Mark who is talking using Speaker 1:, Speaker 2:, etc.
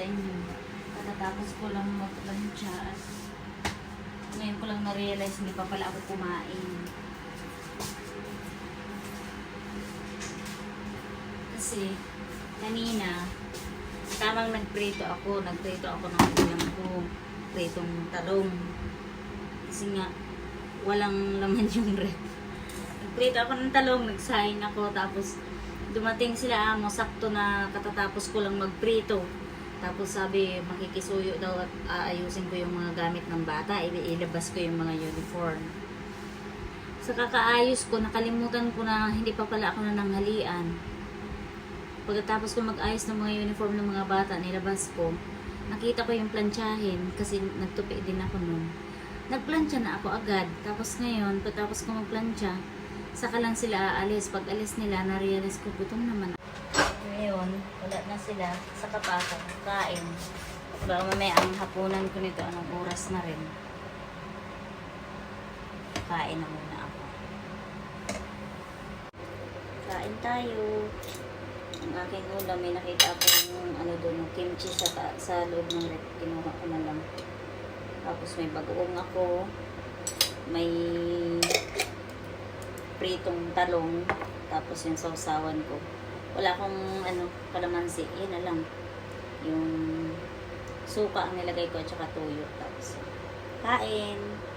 Speaker 1: sa inyo. Katatapos ko lang maglansya at ngayon ko lang na-realize hindi pa pala ako kumain. Kasi kanina, tamang nagprito ako. Nagprito ako ng ulam ko. Pritong talong. Kasi nga, walang laman yung rep. Nagprito ako ng talong, nagsahin ako, tapos dumating sila amo, sakto na katatapos ko lang magprito. Tapos sabi, makikisuyo daw at aayusin ko yung mga gamit ng bata, ilabas ko yung mga uniform. Sa kakaayos ko, nakalimutan ko na hindi pa pala ako nananghalian. Pagkatapos ko mag-ayos ng mga uniform ng mga bata, nilabas ko, nakita ko yung plantsahin kasi nagtupi din ako nun. Nagplantsa na ako agad. Tapos ngayon, pagkatapos ko magplantsa, saka lang sila aalis. Pag alis nila, na-realize ko, gutom naman ngayon, wala na sila. Saka pa ako, kain. Baka mamaya ang hapunan ko nito, anong oras na rin. Kain na muna ako. Kain tayo. Ang aking ulam, may nakita ako yung ano doon, yung kimchi sa, sa loob ng rep. Kinuha ko na lang. Tapos may bagoong ako. May pritong talong. Tapos yung sausawan ko. Wala akong ano, kalamansi. Yan na lang. Yung suka ang nilagay ko at saka tuyo. Tapos kain.
Speaker 2: Yung